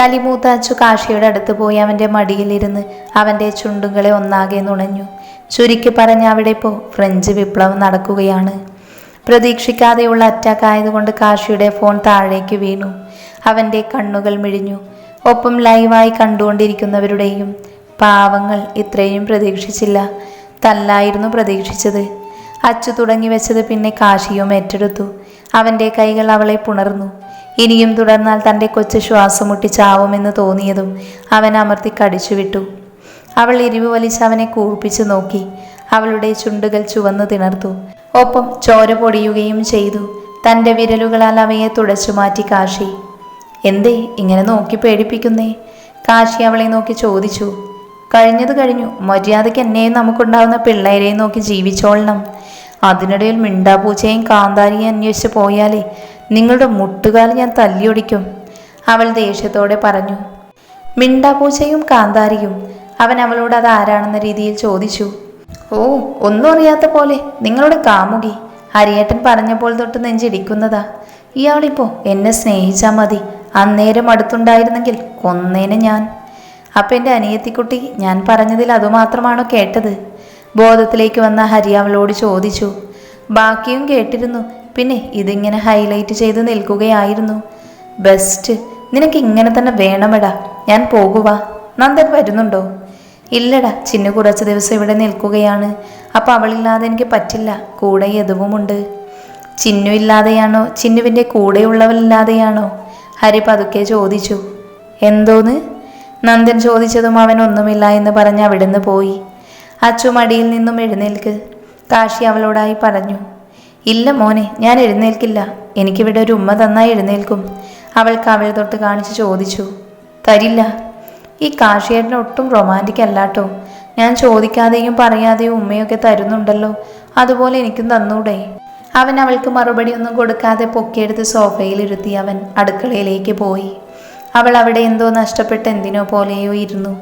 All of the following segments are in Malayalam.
കലിമൂത്ത അച്ചു കാശിയുടെ അടുത്ത് പോയി അവന്റെ മടിയിലിരുന്ന് അവന്റെ ചുണ്ടുകളെ ഒന്നാകെ നുണഞ്ഞു. ചുരുക്കി പറഞ്ഞ അവിടെ ഇപ്പോൾ ഫ്രഞ്ച് വിപ്ലവം നടക്കുകയാണ്. പ്രതീക്ഷിക്കാതെയുള്ള അറ്റാക്ക് ആയതുകൊണ്ട് കാശിയുടെ ഫോൺ താഴേക്ക് വീണു. അവന്റെ കണ്ണുകൾ മിഴിഞ്ഞു. ഒപ്പം ലൈവായി കണ്ടുകൊണ്ടിരിക്കുന്നവരുടെയും പാവങ്ങൾ ഇത്രയും പ്രതീക്ഷിച്ചില്ല. തല്ലായിരുന്നു പ്രതീക്ഷിച്ചത്. അച്ചു തുടങ്ങി വെച്ചത് പിന്നെ കാശിയും ഏറ്റെടുത്തു. അവന്റെ കൈകൾ അവളെ പുണർന്നു. ഇനിയും തുടർന്നാൽ തന്റെ കൊച്ചു ശ്വാസം മുട്ടി ചാവുമെന്ന് തോന്നിയതും അവൻ അമർത്തി കടിച്ചു വിട്ടു അവൾ എരിവ് വലിച്ച് അവനെ കൂർപ്പിച്ചു നോക്കി. അവളുടെ ചുണ്ടുകൾ ചുവന്നു തിണർത്തു. ഒപ്പം ചോര പൊടിയുകയും ചെയ്തു. തന്റെ വിരലുകളാൽ അവയെ തുടച്ചു മാറ്റി കാശി. എന്തേ ഇങ്ങനെ നോക്കി പേടിപ്പിക്കുന്നേ? കാശി അവളെ നോക്കി ചോദിച്ചു. കഴിഞ്ഞത് കഴിഞ്ഞു. മര്യാദയ്ക്ക് എന്നെയും നമുക്കുണ്ടാവുന്ന പിള്ളേരെയും നോക്കി ജീവിച്ചോളണം. അതിനിടയിൽ മിണ്ടാപൂച്ചയും കാന്താരിയും അന്വേഷിച്ച് പോയാലേ നിങ്ങളുടെ മുട്ടുകാൽ ഞാൻ തല്ലിയൊടിക്കും. അവൾ ദേഷ്യത്തോടെ പറഞ്ഞു. മിണ്ടാപൂച്ചയും കാന്താരിയും അവൻ അവളോട് അത് ആരാണെന്ന രീതിയിൽ ചോദിച്ചു. ഓ ഒന്നും അറിയാത്ത പോലെ നിങ്ങളുടെ കാമുകി ഹരിയേട്ടൻ പറഞ്ഞപ്പോൾ തൊട്ട് നെഞ്ചിടിക്കുന്നതാ. ഇയാളിപ്പോ എന്നെ സ്നേഹിച്ചാൽ മതി. അന്നേരം അടുത്തുണ്ടായിരുന്നെങ്കിൽ കൊന്നേനെ ഞാൻ. അപ്പം എന്റെ അനിയത്തിക്കുട്ടി ഞാൻ പറഞ്ഞതിൽ അതുമാത്രമാണോ കേട്ടത്? ബോധത്തിലേക്ക് വന്ന ഹരി അവളോട് ചോദിച്ചു. ബാക്കിയും കേട്ടിരുന്നു പിന്നെ ഇതിങ്ങനെ ഹൈലൈറ്റ് ചെയ്ത് നിൽക്കുകയായിരുന്നു. ബെസ്റ്റ് നിനക്ക് ഇങ്ങനെ തന്നെ വേണമെടാ. ഞാൻ പോകുവാ. നന്ദൻ വരുന്നുണ്ടോ? ഇല്ലടാ ചിന്നു കുറച്ച് ദിവസം ഇവിടെ നിൽക്കുകയാണ്. അപ്പം അവളില്ലാതെ എനിക്ക് പറ്റില്ല. കൂടെ എതുവുമുണ്ട് ചിന്നു ഇല്ലാതെയാണോ? ചിന്നുവിന്റെ കൂടെയുള്ളവരില്ലാതെയാണോ ഹരി പതുക്കെ ചോദിച്ചു. എന്തോന്ന്? നന്ദൻ ചോദിച്ചതും അവൻ ഒന്നുമില്ല എന്ന് പറഞ്ഞ് അവിടുന്ന് പോയി. അച്ചു മടിയിൽ നിന്നും എഴുന്നേൽക്ക്. കാശി അവളോടായി പറഞ്ഞു. ഇല്ല മോനെ ഞാൻ എഴുന്നേൽക്കില്ല. എനിക്കിവിടെ ഒരു ഉമ്മ തന്നായി എഴുന്നേൽക്കും. അവൾ കവിൾ തൊട്ട് കാണിച്ച് ചോദിച്ചു തരില്ല. ഈ കാശിയേട്ടന് ഒട്ടും റൊമാന്റിക് അല്ലാട്ടോ. ഞാൻ ചോദിക്കാതെയും പറയാതെയും ഉമ്മയൊക്കെ തരുന്നുണ്ടല്ലോ. അതുപോലെ എനിക്കും തന്നൂടെ. അവൻ അവൾക്ക് മറുപടി ഒന്നും കൊടുക്കാതെ പൊക്കിയെടുത്ത് സോഫയിലിരുത്തി അവൻ അടുക്കളയിലേക്ക് പോയി. അവൾ അവിടെ എന്തോ നഷ്ടപ്പെട്ട എന്തിനോ പോലെയോ ഇരുന്നു.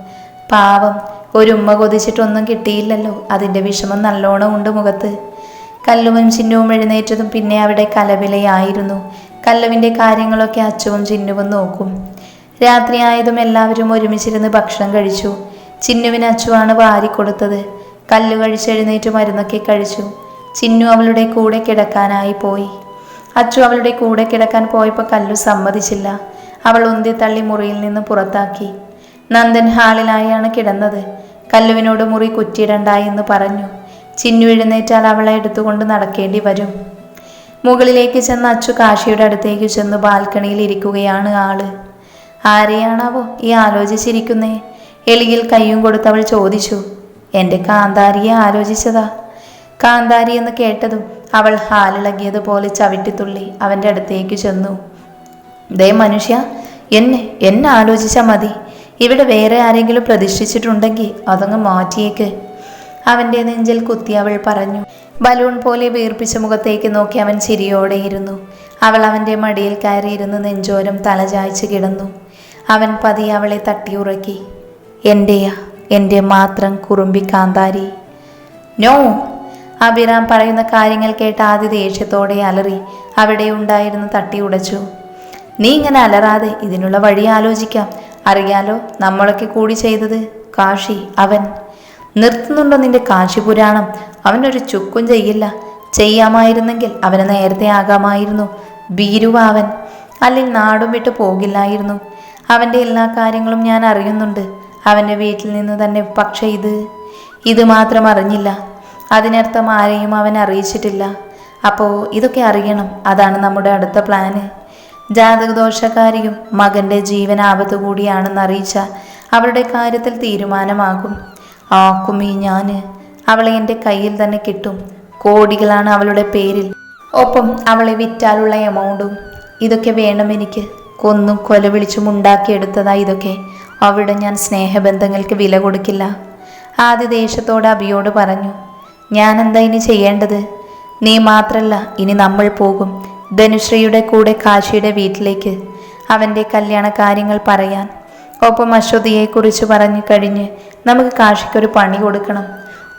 പാവം ഒരു ഉമ്മ കൊതിച്ചിട്ടൊന്നും കിട്ടിയില്ലല്ലോ. അതിന്റെ വിഷമം നല്ലോണം ഉണ്ട് മുഖത്ത്. കല്ലുവും ചിന്നുവും എഴുന്നേറ്റതും പിന്നെ അവിടെ കലവിലയായിരുന്നു കല്ലുവിന്റെ കാര്യങ്ങളൊക്കെ അച്ചുവും ചിന്നുവും നോക്കും. രാത്രിയായതും എല്ലാവരും ഒരുമിച്ചിരുന്ന് ഭക്ഷണം കഴിച്ചു. ചിന്നുവിന് അച്ചുവാണ് വാരിക്കൊടുത്തത് കല്ല് കഴിച്ചെഴുന്നേറ്റ് മരുന്നൊക്കെ കഴിച്ചു. ചിന്നു അവളുടെ കൂടെ കിടക്കാനായി പോയി. അച്ചു അവളുടെ കൂടെ കിടക്കാൻ പോയപ്പോൾ കല്ലു സമ്മതിച്ചില്ല. അവൾ ഉന്തി തള്ളി മുറിയിൽ നിന്ന് പുറത്താക്കി. നന്ദൻ ഹാളിലായാണ് കിടന്നത്. കല്ലുവിനോട് മുറി കുറ്റിയിടണ്ടായി എന്ന് പറഞ്ഞു. ചിന്നു എഴുന്നേറ്റാൽ അവളെ എടുത്തുകൊണ്ട് നടക്കേണ്ടി വരും. മുകളിലേക്ക് ചെന്ന് അച്ചു കാശിയുടെ അടുത്തേക്ക് ചെന്ന് ബാൽക്കണിയിൽ ഇരിക്കുകയാണ് ആൾ. ആരെയാണാവോ ഈ ആലോചിച്ചിരിക്കുന്നേ? എളിയിൽ കയ്യും കൊടുത്തവൾ ചോദിച്ചു. എന്റെ കാന്താരിയെ ആലോചിച്ചതാ. കാന്താരി എന്ന് കേട്ടതും അവൾ ഹാലിളകിയതുപോലെ ചവിട്ടിത്തുള്ളി അവന്റെ അടുത്തേക്ക് ചെന്നു. ദേ മനുഷ്യ എന്നെ എന്നെ ആലോചിച്ചാൽ മതി. ഇവിടെ വേറെ ആരെങ്കിലും പ്രതിഷ്ഠിച്ചിട്ടുണ്ടെങ്കിൽ അതങ്ങ് മാറ്റിയേക്ക്. അവന്റെ നെഞ്ചിൽ കുത്തി അവൾ പറഞ്ഞു ബലൂൺ പോലെ വീർപ്പിച്ച മുഖത്തേക്ക് നോക്കി അവൻ ചിരിയോടെയിരുന്നു അവൾ അവന്റെ മടിയിൽ കയറിയിരുന്ന് നെഞ്ചോരം തലചായ്ച്ച് കിടന്നു. അവൻ പതി അവളെ തട്ടിയുറക്കി എന്റെയാ എന്റെ മാത്രം കുറുമ്പി കാന്താരി. നോ! അഭിറാം പറയുന്ന കാര്യങ്ങൾ കേട്ട് ആദ്യ ദേഷ്യത്തോടെ അലറി അവിടെ ഉണ്ടായിരുന്നു തട്ടി ഉടച്ചു. നീ ഇങ്ങനെ അലറാതെ ഇതിനുള്ള വഴി ആലോചിക്കാം. അറിയാലോ നമ്മളൊക്കെ കൂടി ചെയ്തത്? കാശി അവൻ. നിർത്തുന്നുണ്ടോ നിന്റെ കാശി പുരാണം അവനൊരു ചുക്കും ചെയ്യില്ല. ചെയ്യാമായിരുന്നെങ്കിൽ അവന് നേരത്തെ ആകാമായിരുന്നു. ഭീരുവ അവൻ അല്ലെങ്കിൽ നാടും വിട്ടു പോകില്ലായിരുന്നു. അവന്റെ എല്ലാ കാര്യങ്ങളും ഞാൻ അറിയുന്നുണ്ട്. അവന്റെ വീട്ടിൽ നിന്ന് തന്നെ പക്ഷേ ഇത് ഇത് മാത്രം അറിഞ്ഞില്ല. അതിനർത്ഥം ആരെയും അവൻ അറിയിച്ചിട്ടില്ല. അപ്പോൾ ഇതൊക്കെ അറിയണം. അതാണ് നമ്മുടെ അടുത്ത പ്ലാന്. ജാതകദോഷക്കാരിയും മകന്റെ ജീവനാപത്ത് കൂടിയാണെന്ന് അറിയിച്ച അവരുടെ കാര്യത്തിൽ തീരുമാനമാകും. ആക്കുമീ ഞാൻ. അവളെ എന്റെ കയ്യിൽ തന്നെ കിട്ടും. കോടികളാണ് അവളുടെ പേരിൽ. ഒപ്പം അവളെ വിറ്റാലുള്ള എമൗണ്ടും. ഇതൊക്കെ വേണം എനിക്ക്. കൊന്നും കൊല വിളിച്ചും ഉണ്ടാക്കിയെടുത്തതാ ഇതൊക്കെ. അവിടെ ഞാൻ സ്നേഹബന്ധങ്ങൾക്ക് വില കൊടുക്കില്ല. ആദ്യ ദേശത്തോട് അബിയോട് പറഞ്ഞു ഞാൻ എന്താ ഇനി ചെയ്യേണ്ടത്? നീ മാത്രല്ല ഇനി നമ്മൾ പോകും. ധനുശ്രീയുടെ കൂടെ കാശിയുടെ വീട്ടിലേക്ക് അവന്റെ കല്യാണ കാര്യങ്ങൾ പറയാൻ. ഒപ്പം അശ്വതിയെക്കുറിച്ച് പറഞ്ഞു കഴിഞ്ഞ് നമുക്ക് കാശിക്കൊരു പണി കൊടുക്കണം.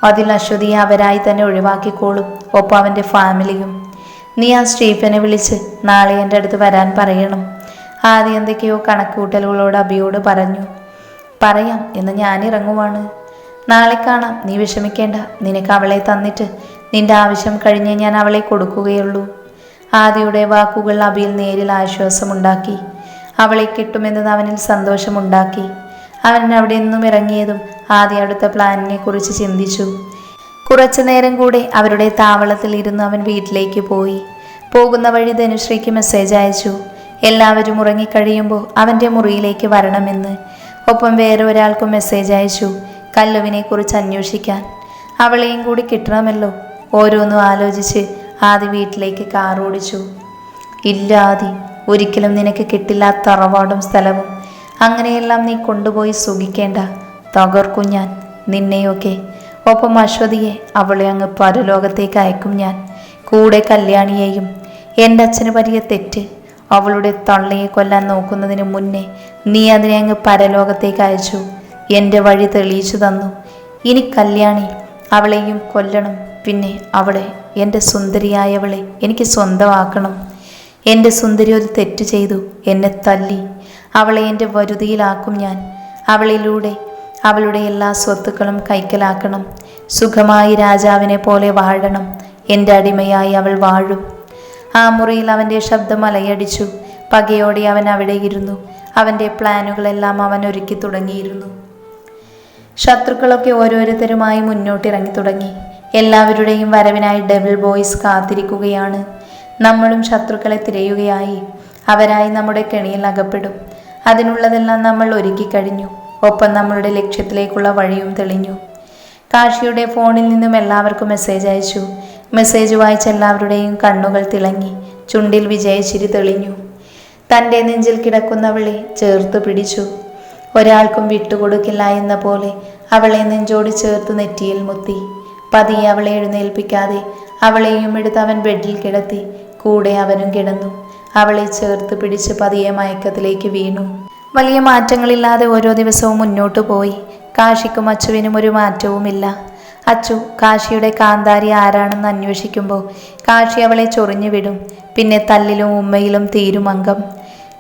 അതിൽ അശ്വതിയെ അവരായി തന്നെ ഒഴിവാക്കിക്കോളും ഒപ്പം അവന്റെ ഫാമിലിയും. നീ ആ സ്റ്റീഫനെ വിളിച്ച് നാളെ എന്റെ അടുത്ത് വരാൻ പറയണം. ആദ്യം എന്തൊക്കെയോ കണക്കുകൂട്ടലുകളോട് അബിയോട് പറഞ്ഞു. പറയാം എന്ന് ഞാൻ ഇറങ്ങുവാണ്. നാളെ കാണാം നീ വിഷമിക്കേണ്ട. നിനക്ക് അവളെ തന്നിട്ട് നിന്റെ ആവശ്യം കഴിഞ്ഞേ ഞാൻ അവളെ കൊടുക്കുകയുള്ളൂ. ആദിയുടെ വാക്കുകൾ അബിയിൽ നേരിൽ ആശ്വാസമുണ്ടാക്കി. അവളെ കിട്ടുമെന്നത് അവനിൽ സന്തോഷമുണ്ടാക്കി. അവൻ അവിടെ നിന്നും ഇറങ്ങിയതും ആദ്യ അടുത്ത പ്ലാനിനെ കുറിച്ച് ചിന്തിച്ചു. കുറച്ചു നേരം കൂടെ അവരുടെ താവളത്തിൽ ഇരുന്ന് അവൻ വീട്ടിലേക്ക് പോയി. പോകുന്ന വഴി ധനുശ്രീക്ക് മെസ്സേജ് അയച്ചു. എല്ലാവരും ഉറങ്ങിക്കഴിയുമ്പോൾ അവന്റെ മുറിയിലേക്ക് വരണമെന്ന്. ഒപ്പം വേറെ ഒരാൾക്കും മെസ്സേജ് അയച്ചു കല്ലുവിനെ കുറിച്ച് അന്വേഷിക്കാൻ. അവളെയും കൂടി കിട്ടണമല്ലോ. ഓരോന്നും ആലോചിച്ച് ആദി വീട്ടിലേക്ക് കാറോടിച്ചു. ഇല്ലാതി ഒരിക്കലും നിനക്ക് കിട്ടില്ല ആ തറവാടും സ്ഥലവും. അങ്ങനെയെല്ലാം നീ കൊണ്ടുപോയി സുഖിക്കേണ്ട. തകർക്കും ഞാൻ നിന്നെയൊക്കെ. ഒപ്പം അശ്വതിയെ അവളെ അങ്ങ് പരലോകത്തേക്ക് അയക്കും ഞാൻ. കൂടെ കല്യാണിയെയും എന്റെ അച്ഛന് പറ്റിയ തെറ്റ് അവളുടെ തള്ളയെ കൊല്ലാൻ നോക്കുന്നതിന് മുന്നേ നീ അതിനെ അങ്ങ് പരലോകത്തേക്ക് അയച്ചു. എന്റെ വഴി തെളിയിച്ചു തന്നു. ഇനി കല്യാണി അവളെയും കൊല്ലണം. പിന്നെ അവളെ എന്റെ സുന്ദരിയായവളെ എനിക്ക് സ്വന്തമാക്കണം. എന്റെ സുന്ദരി ഒരു തെറ്റ് ചെയ്തു. എന്നെ തല്ലി. അവളെ എന്റെ വരുതിയിലാക്കും ഞാൻ. അവളിലൂടെ അവളുടെ എല്ലാ സ്വത്തുക്കളും കൈക്കലാക്കണം. സുഖമായി രാജാവിനെ പോലെ വാഴണം. എന്റെ അടിമയായി അവൾ വാഴും. ആ മുറിയിൽ അവന്റെ ശബ്ദം അലയടിച്ചു. പകയോടെ അവൻ അവിടെ ഇരുന്നു. അവന്റെ പ്ലാനുകളെല്ലാം അവൻ ഒരുക്കി തുടങ്ങിയിരുന്നു. ശത്രുക്കളൊക്കെ ഓരോരുത്തരുമായി മുന്നോട്ടിറങ്ങി തുടങ്ങി. എല്ലാവരുടെയും വരവിനായി ഡബിൾ ബോയ്സ് കാത്തിരിക്കുകയാണ്. നമ്മളും ശത്രുക്കളെ തിരയുകയായി. അവരായി നമ്മുടെ കെണിയിൽ അകപ്പെടും. അതിനുള്ളതെല്ലാം നമ്മൾ ഒരുക്കി കഴിഞ്ഞു. ഒപ്പം നമ്മളുടെ ലക്ഷ്യത്തിലേക്കുള്ള വഴിയും തെളിഞ്ഞു. കാശിയുടെ ഫോണിൽ നിന്നും എല്ലാവർക്കും മെസ്സേജ് അയച്ചു. മെസ്സേജ് വായിച്ച എല്ലാവരുടെയും കണ്ണുകൾ തിളങ്ങി. ചുണ്ടിൽ വിജയച്ചിരി തെളിഞ്ഞു. തന്റെ നെഞ്ചിൽ കിടക്കുന്നവളെ ചേർത്ത് പിടിച്ചു. ഒരാൾക്കും വിട്ടുകൊടുക്കില്ല എന്ന പോലെ അവളെ നെഞ്ചോട് ചേർത്ത് നെറ്റിയിൽ മുത്തി. പതിയെ അവളെ എഴുന്നേൽപ്പിക്കാതെ അവളെയും എടുത്ത് അവൻ ബെഡിൽ കിടത്തി കൂടെ അവനും കിടന്നു. അവളെ ചേർത്ത് പിടിച്ച് പതിയെ മയക്കത്തിലേക്ക് വീണു. വലിയ മാറ്റങ്ങളില്ലാതെ ഓരോ ദിവസവും മുന്നോട്ടു പോയി. കാശിക്കും അച്ചുവിനും ഒരു മാറ്റവുമില്ല. അച്ചു കാശിയുടെ കാന്താരി ആരാണെന്ന് അന്വേഷിക്കുമ്പോൾ കാശി അവളെ ചൊറിഞ്ഞു വിടും. പിന്നെ തല്ലിലും ഉമ്മയിലും തീരും അംഗം.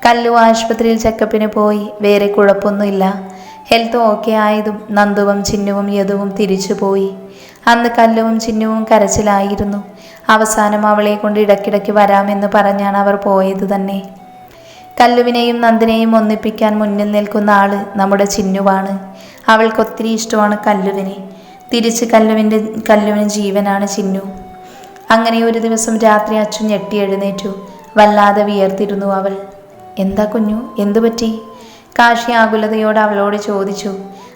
കല്ലു ആശുപത്രിയിൽ ചെക്കപ്പിന് പോയി. വേറെ കുഴപ്പമൊന്നുമില്ല. ഹെൽത്ത് ഓക്കെ ആയതും നന്ദുവും ചിന്നുവും യദുവും തിരിച്ചു പോയി. അന്ന് കല്ലുവും ചിന്നുവും കരച്ചിലായിരുന്നു. അവസാനം അവളെ കൊണ്ട് ഇടയ്ക്കിടയ്ക്ക് വരാമെന്ന് പറഞ്ഞാണ് അവർ പോയത് തന്നെ. കല്ലുവിനെയും നന്ദിനെയും ഒന്നിപ്പിക്കാൻ മുന്നിൽ നിൽക്കുന്ന ആൾ നമ്മുടെ ചിന്നുവാണ്. അവൾക്ക് ഒത്തിരി ഇഷ്ടമാണ് കല്ലുവിനെ. തിരിച്ച് കല്ലുവിന്റെ കല്ലുവിന് ജീവനാണ് ചിന്നു. അങ്ങനെ ഒരു ദിവസം രാത്രി അച്ഛൻ ഞെട്ടി എഴുന്നേറ്റു. വല്ലാതെ വിയർത്തിരുന്നു അവൾ. എന്താ കുഞ്ഞു? എന്തു പറ്റി? കാശി ആകുലതയോട് അവളോട് ചോദിച്ചു.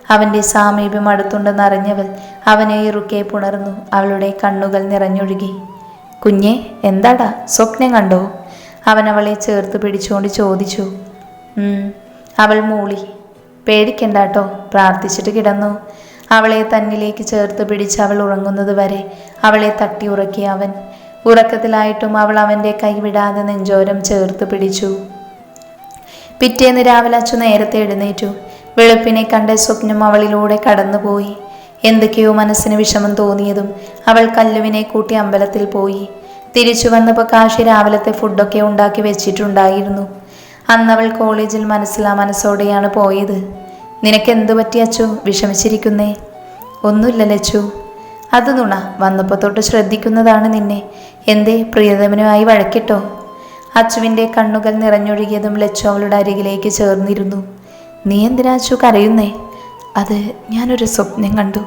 അവന്റെ സാമീപ്യം അടുത്തുണ്ടെന്ന് അറിഞ്ഞവൾ അവനെ ഇറുക്കെ പുണർന്നു. അവളുടെ കണ്ണുകൾ നിറഞ്ഞൊഴുകി. കുഞ്ഞെ എന്താടാ? സ്വപ്നം കണ്ടോ? അവൻ അവളെ ചേർത്ത് പിടിച്ചുകൊണ്ട് ചോദിച്ചു. അവൾ മൂളി. പേടിക്കണ്ടാട്ടോ പ്രാർത്ഥിച്ചിട്ട് കിടന്നു. അവളെ തന്നിലേക്ക് ചേർത്ത് പിടിച്ച് അവൾ ഉറങ്ങുന്നത് വരെ അവളെ തട്ടി ഉറക്കി അവൻ. ഉറക്കത്തിലായിട്ടും അവൾ അവന്റെ കൈ വിടാതെ നെഞ്ചോരം ചേർത്ത് പിടിച്ചു. പിറ്റേന്ന് രാവിലെ അച്ചു നേരത്തെ എഴുന്നേറ്റു. വെളുപ്പിനെ കണ്ട സ്വപ്നം അവളിലൂടെ കടന്നുപോയി. എന്തൊക്കെയോ മനസ്സിന് വിഷമം തോന്നിയതും അവൾ കല്ലുവിനെ കൂട്ടി അമ്പലത്തിൽ പോയി. തിരിച്ചു വന്നപ്പോൾ കാശി രാവിലത്തെ ഫുഡൊക്കെ ഉണ്ടാക്കി വെച്ചിട്ടുണ്ടായിരുന്നു. അന്നവൾ കോളേജിൽ മനസ്സിലാ മനസ്സോടെയാണ് പോയത്. നിനക്ക് എന്തു പറ്റി അച്ചു? വിഷമിച്ചിരിക്കുന്നേ. ഒന്നുമില്ല ലച്ചു. അത് നുണ. വന്നപ്പോൾ തൊട്ട് ശ്രദ്ധിക്കുന്നതാണ് നിന്നെ. എന്തേ? പ്രിയതമനുമായി വഴക്കിട്ടോ? അച്ചുവിന്റെ കണ്ണുകൾ നിറഞ്ഞൊഴുകിയതും ലച്ചു അവളുടെ അരികിലേക്ക് ചേർന്നിരുന്നു. നീ എന്തിനാ അച്ചു കരയുന്നേ? അത് ഞാനൊരു സ്വപ്നം കണ്ടു.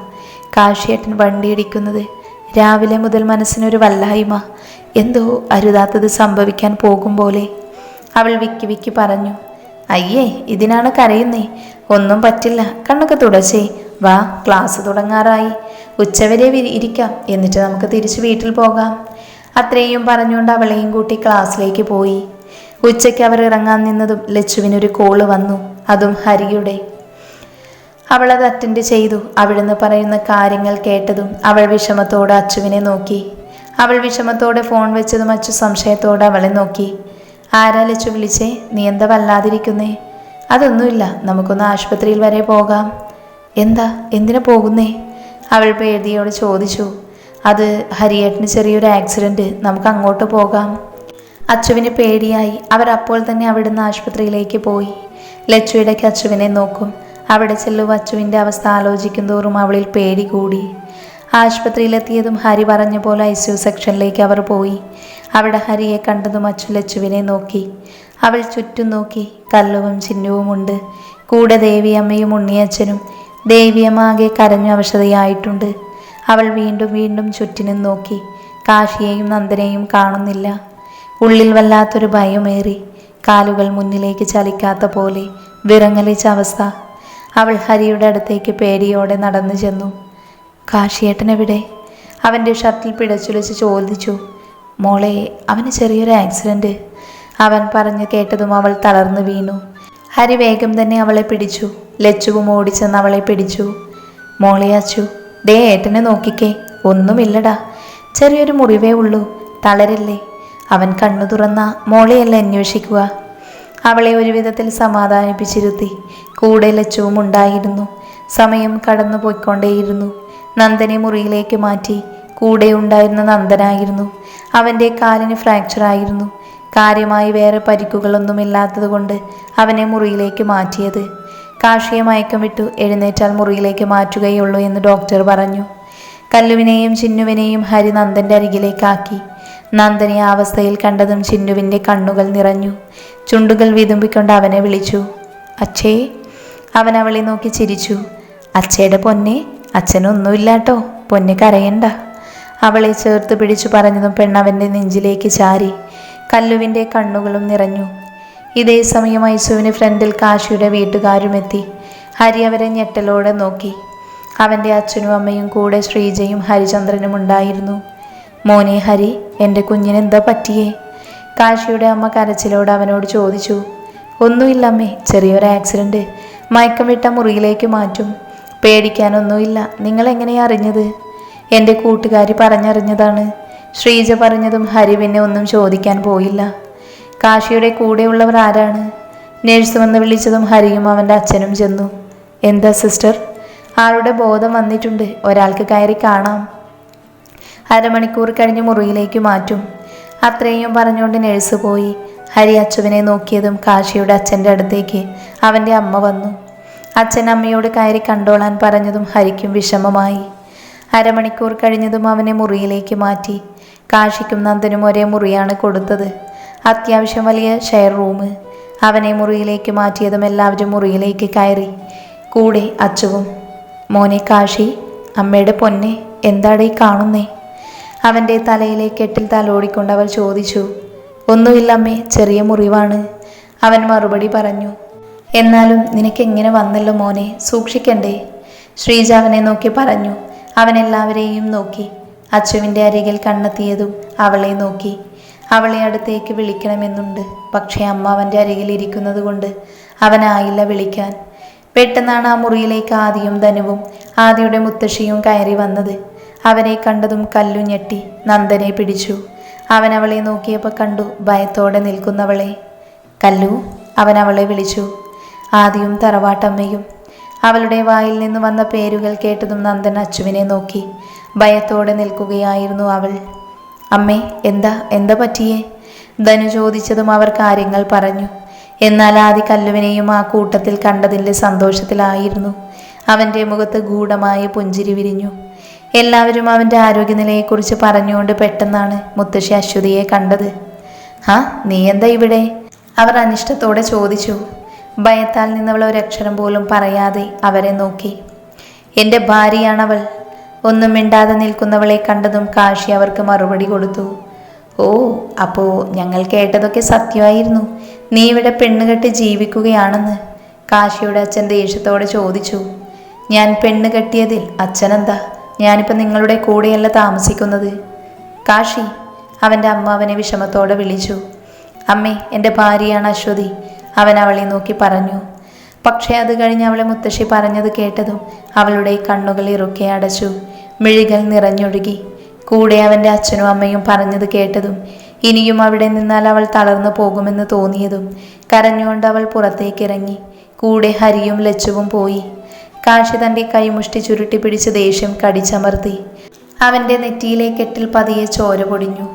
കാശിയേട്ടൻ വണ്ടിയിടിക്കുന്നത് രാവിലെ മുതൽ മനസ്സിനൊരു വല്ലായ്മ. എന്തോ അരുതാത്തത് സംഭവിക്കാൻ പോകും പോലെ. അവൾ വിക്കി വിക്കി പറഞ്ഞു അയ്യേ ഇതിനാണ് കരയുന്നേ. ഒന്നും പറ്റില്ല. കണ്ണൊക്കെ തുടച്ചേ. വാ ക്ലാസ് തുടങ്ങാറായി. ഉച്ചവരെ ഇരിക്കാം. എന്നിട്ട് നമുക്ക് തിരിച്ച് വീട്ടിൽ പോകാം. അത്രയും പറഞ്ഞുകൊണ്ട് അവളെയും കൂട്ടി ക്ലാസ്സിലേക്ക് പോയി. ഉച്ചയ്ക്ക് അവർ ഇറങ്ങാൻ നിന്നതും ലച്ചുവിനൊരു കോൾ വന്നു. അതും ഹരിയുടെ. അവൾ അത് അറ്റൻഡ് ചെയ്തു. അവിടുന്ന് പറയുന്ന കാര്യങ്ങൾ കേട്ടതും അവൾ വിഷമത്തോടെ അച്ചുവിനെ നോക്കി. അവൾ വിഷമത്തോടെ ഫോൺ വെച്ചതും അച്ചു സംശയത്തോടെ അവളെ നോക്കി. ആരാ വിളിച്ചേ? നീ എന്താ വല്ലാതിരിക്കുന്നേ? അതൊന്നുമില്ല. നമുക്കൊന്ന് ആശുപത്രിയിൽ വരെ പോകാം. എന്താ? എന്തിനു പോകുന്നേ? അവൾ പേടിയോട് ചോദിച്ചു. അത് ഹരിയേട്ടന് ചെറിയൊരു ആക്സിഡന്റ് നമുക്ക് അങ്ങോട്ട് പോകാം. അച്ചുവിന് പേടിയായി. അവർ അപ്പോൾ തന്നെ അവിടുന്ന് ആശുപത്രിയിലേക്ക് പോയി. ലച്ചുവിടയ്ക്ക് അച്ചുവിനെ നോക്കും. അവിടെ ചെല്ലു അച്ചുവിന്റെ അവസ്ഥ ആലോചിക്കും തോറും അവളിൽ പേടി കൂടി. ആശുപത്രിയിലെത്തിയതും ഹരി പറഞ്ഞ പോലെ ഐ സി യു സെക്ഷനിലേക്ക് അവർ പോയി. അവിടെ ഹരിയെ കണ്ടതും അച്ചു ലച്ചുവിനെ നോക്കി. അവൾ ചുറ്റും നോക്കി. കല്ലുവും ചിഹ്നവുമുണ്ട് കൂടെ ദേവിയമ്മയും ഉണ്ണിയച്ഛനും. ദേവിയമ്മ ആകെ കരഞ്ഞു അവശതയായിട്ടുണ്ട്. അവൾ വീണ്ടും വീണ്ടും ചുറ്റിനും നോക്കി. കാശിയെയും നന്ദനെയും കാണുന്നില്ല. ഉള്ളിൽ വല്ലാത്തൊരു ഭയമേറി. കാലുകൾ മുന്നിലേക്ക് ചലിക്കാത്ത പോലെ വിറങ്ങലിച്ച അവസ്ഥ. അവൾ ഹരിയുടെ അടുത്തേക്ക് പേടിയോടെ നടന്നു ചെന്നു. കാശിയേട്ടൻ എവിടെ അവന്റെ ഷർട്ടിൽ പിടച്ചുലച്ച് ചോദിച്ചു. മോളെ അവന് ചെറിയൊരു ആക്സിഡന്റ് അവൻ പറഞ്ഞു കേട്ടതും അവൾ തളർന്നു വീണു. ഹരി വേഗം തന്നെ അവളെ പിടിച്ചു. ലച്ചുവും ഓടിച്ചെന്ന് അവളെ പിടിച്ചു. മോളെ അച്ചു ദേ ഏട്ടനെ നോക്കിക്കേ. ഒന്നുമില്ലടാ. ചെറിയൊരു മുറിവേ ഉള്ളൂ. തളരല്ലേ? അവൻ കണ്ണു തുറന്ന മോളെയല്ല അന്വേഷിക്കുക? അവളെ ഒരുവിധത്തിൽ സമാധാനിപ്പിച്ചിരുത്തി. കൂടെ ലച്ചുവും ഉണ്ടായിരുന്നു. സമയം കടന്നു പോയിക്കൊണ്ടേയിരുന്നു. നന്ദനെ മുറിയിലേക്ക് മാറ്റി കൂടെ ഉണ്ടായിരുന്ന നന്ദനായിരുന്നു. അവന്റെ കാലിന് ഫ്രാക്ചർ ആയിരുന്നു. കാര്യമായി വേറെ പരിക്കുകളൊന്നുമില്ലാത്തതുകൊണ്ട് അവനെ മുറിയിലേക്ക് മാറ്റിയത്. കാർഷിക മയക്കം വിട്ടു എഴുന്നേറ്റാൽ മുറിയിലേക്ക് മാറ്റുകയുള്ളൂ എന്ന് ഡോക്ടർ പറഞ്ഞു. കല്ലുവിനെയും ചിന്നുവിനെയും ഹരി നന്ദന്റെ അരികിലേക്കാക്കി. നന്ദനെ ആ അവസ്ഥയിൽ കണ്ടതും ചിന്നുവിന്റെ കണ്ണുകൾ നിറഞ്ഞു. ചുണ്ടുകൾ വിതുമ്പിക്കൊണ്ട് അവനെ വിളിച്ചു. അച്ഛേ അവൻ അവളെ നോക്കി ചിരിച്ചു. അച്ഛയുടെ പൊന്നെ അച്ഛനൊന്നുമില്ലാട്ടോ പൊന്നെ കരയണ്ട. അവളെ ചേർത്ത് പിടിച്ചു പറഞ്ഞതും പെണ്ണവന്റെ നെഞ്ചിലേക്ക് ചാരി കല്ലുവിന്റെ കണ്ണുകളും നിറഞ്ഞു. ഇതേ സമയം ഐസുവിന് ഫ്രണ്ടിൽ കാശിയുടെ വീട്ടുകാരുമെത്തി. ഹരി അവരെ ഞെട്ടലോടെ നോക്കി. അവന്റെ അച്ഛനും അമ്മയും കൂടെ ശ്രീജയും ഹരിചന്ദ്രനും ഉണ്ടായിരുന്നു. മോനെ ഹരി എന്റെ കുഞ്ഞിന് എന്താ പറ്റിയേ? കാശിയുടെ അമ്മ കരച്ചിലോട് അവനോട് ചോദിച്ചു. ഒന്നുമില്ല അമ്മേ ചെറിയൊരു ആക്സിഡന്റ് മയക്കം വിട്ട മുറിയിലേക്ക് മാറ്റും. പേടിക്കാനൊന്നുമില്ല. നിങ്ങൾ എങ്ങനെയാ അറിഞ്ഞത്? എന്റെ കൂട്ടുകാരി പറഞ്ഞറിഞ്ഞതാണ്. ശ്രീജ പറഞ്ഞതും ഹരി പിന്നെ ഒന്നും ചോദിക്കാൻ പോയില്ല. കാശിയുടെ കൂടെയുള്ളവർ ആരാണ്? നേഴ്സ് വന്ന് വിളിച്ചതും ഹരിയും അവന്റെ അച്ഛനും ചെന്നു. എന്താ സിസ്റ്റർ? ആളുടെ ബോധം വന്നിട്ടുണ്ട്. ഒരാൾക്ക് കയറി കാണാം. അരമണിക്കൂർ കഴിഞ്ഞ് മുറിയിലേക്ക് മാറ്റും. അത്രയും പറഞ്ഞുകൊണ്ട് നഴ്സ് പോയി. ഹരി അച്ചുവിനെ നോക്കിയതും കാശിയുടെ അച്ഛന്റെ അടുത്തേക്ക് അവന്റെ അമ്മ വന്നു. അച്ഛൻ അമ്മയോട് കയറി കണ്ടോളാൻ പറഞ്ഞതും ഹരിക്കും വിഷമമായി. അരമണിക്കൂർ കഴിഞ്ഞതും അവനെ മുറിയിലേക്ക് മാറ്റി. കാശിക്കും നന്ദനും ഒരേ മുറിയാണ് കൊടുത്തത്. അത്യാവശ്യം വലിയ ഷെയർ റൂം അവനെ മുറിയിലേക്ക് മാറ്റിയതും എല്ലാവരും മുറിയിലേക്ക് കയറി. കൂടെ അച്ചുവും മോനെ കാശി അമ്മയുടെ പൊന്നെ എന്താടേ കാണുന്നേ? അവന്റെ തലയിലെ കെട്ടിൽ തലോടിക്കൊണ്ട് അവൾ ചോദിച്ചു ഒന്നുമില്ലമ്മേ ചെറിയ മുറിവാണ്. അവൻ മറുപടി പറഞ്ഞു എന്നാലും നിനക്കെങ്ങനെ വന്നല്ലോ മോനെ സൂക്ഷിക്കണ്ടേ? ശ്രീജ അവനെ നോക്കി പറഞ്ഞു അവൻ എല്ലാവരെയും നോക്കി അച്ചുവിന്റെ അരികിൽ കണ്ണെത്തിയതും അവളെ നോക്കി അവളെ അടുത്തേക്ക് വിളിക്കണമെന്നുണ്ട് പക്ഷേ അമ്മ അവന്റെ അരികിൽ ഇരിക്കുന്നത് കൊണ്ട് അവനായില്ല വിളിക്കാൻ. പെട്ടെന്നാണ് ആ മുറിയിലേക്ക് ആദിയും ധനുവും ആദിയുടെ മുത്തശ്ശിയും കയറി വന്നത്. അവനെ കണ്ടതും കല്ലു ഞെട്ടി നന്ദനെ പിടിച്ചു. അവൻ അവളെ നോക്കിയപ്പോൾ കണ്ടു ഭയത്തോടെ നിൽക്കുന്നവളെ. കല്ലു അവൻ അവളെ വിളിച്ചു. ആദ്യം തറവാട്ടമ്മയും അവളുടെ വായിൽ നിന്ന് വന്ന പേരുകൾ കേട്ടതും നന്ദൻ അച്ചുവിനെ നോക്കി. ഭയത്തോടെ നിൽക്കുകയായിരുന്നു അവൾ. അമ്മേ എന്താ എന്താ പറ്റിയേ? ധനു ചോദിച്ചതും അവർ കാര്യങ്ങൾ പറഞ്ഞു. എന്നാൽ ആദി കല്ലുവിനെയും ആ കൂട്ടത്തിൽ കണ്ടതിന്റെ സന്തോഷത്തിലായിരുന്നു. അവന്റെ മുഖത്ത് ഗൂഢമായ പുഞ്ചിരി വിരിഞ്ഞു. എല്ലാവരും അവന്റെ ആരോഗ്യനിലയെക്കുറിച്ച് പറഞ്ഞുകൊണ്ട് പെട്ടെന്നാണ് മുത്തശ്ശി അശ്വതിയെ കണ്ടത്. ആ നീ എന്താ ഇവിടെ? അവർ അനിഷ്ടത്തോടെ ചോദിച്ചു. ഭയത്താൽ നിന്നവൾ ഒരക്ഷരം പോലും പറയാതെ അവരെ നോക്കി. എന്റെ ഭാര്യയാണവൾ. ഒന്നും മിണ്ടാതെ നിൽക്കുന്നവളെ കണ്ടതും കാശി അവർക്ക് മറുപടി കൊടുത്തു. ഓ അപ്പോൾ ഞങ്ങൾ കേട്ടതൊക്കെ സത്യമായിരുന്നു. നീ ഇവിടെ പെണ്ണുകെട്ടി ജീവിക്കുകയാണെന്ന്. കാശിയുടെ അച്ഛൻ ദേഷ്യത്തോടെ ചോദിച്ചു. ഞാൻ പെണ്ണ് കെട്ടിയതിൽ അച്ഛനെന്താ? ഞാനിപ്പോൾ നിങ്ങളുടെ കൂടെയല്ല താമസിക്കുന്നത്. കാശി അവന്റെ അമ്മ അവനെ വിഷമത്തോടെ വിളിച്ചു. അമ്മേ എന്റെ ഭാര്യയാണ് അശ്വതി. അവൻ അവളെ നോക്കി പറഞ്ഞു. പക്ഷേ അത് കഴിഞ്ഞ് അവളെ മുത്തശ്ശി പറഞ്ഞത് കേട്ടതും അവളുടെ കണ്ണുകൾ ഇറുക്കെ അടച്ചു. മിഴികൾ നിറഞ്ഞൊഴുകി. കൂടെ അവന്റെ അച്ഛനും അമ്മയും പറഞ്ഞത് കേട്ടതും ഇനിയും അവിടെ നിന്നാൽ അവൾ തളർന്നു പോകുമെന്ന് തോന്നിയതും കരഞ്ഞുകൊണ്ട് അവൾ പുറത്തേക്കിറങ്ങി. കൂടെ ഹരിയും ലച്ചുവും പോയി. കാശി തന്റെ കൈമുഷ്ടി ചുരുട്ടി പിടിച്ച് ദേഷ്യം കടിച്ചമർത്തി. അവന്റെ നെറ്റിയിലെ കെട്ടിൽ പതിയെ ചോര പൊടിഞ്ഞു.